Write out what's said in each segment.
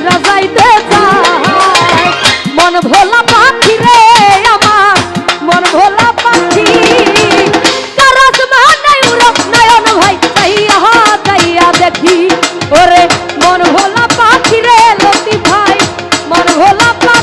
আমরা যাইতে চাই মন ভোলা পাখি রে আমার, মন ভোলা পাখি। কারস মানাই উড়ক নয়ন ভাই তাইয়া তাইয়া ভোলা পাখি রে লতি ভাই, মন ভোলা পাখি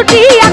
ছুটিয়া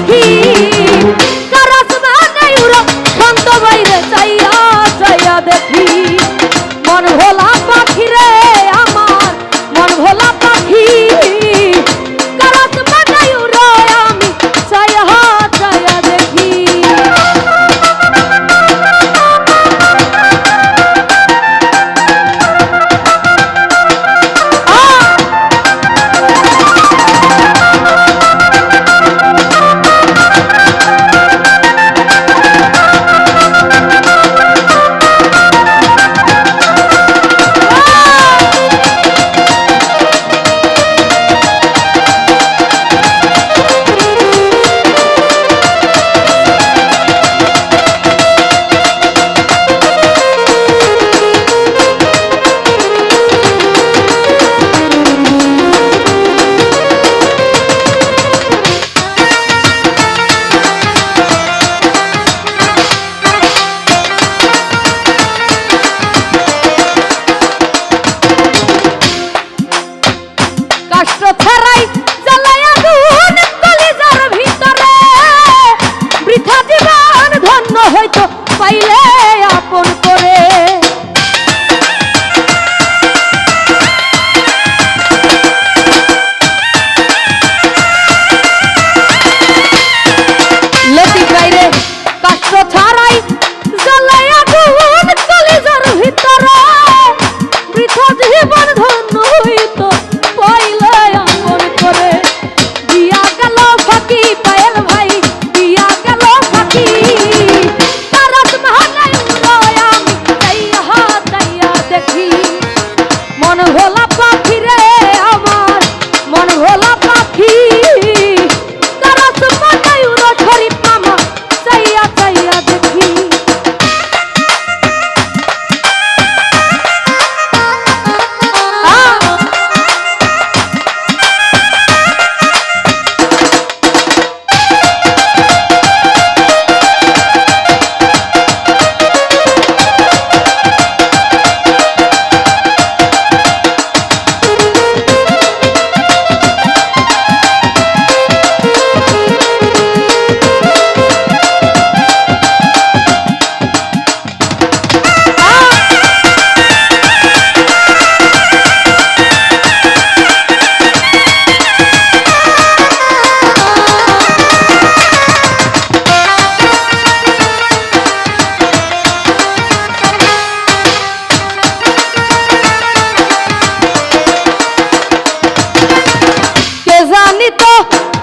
Espíritu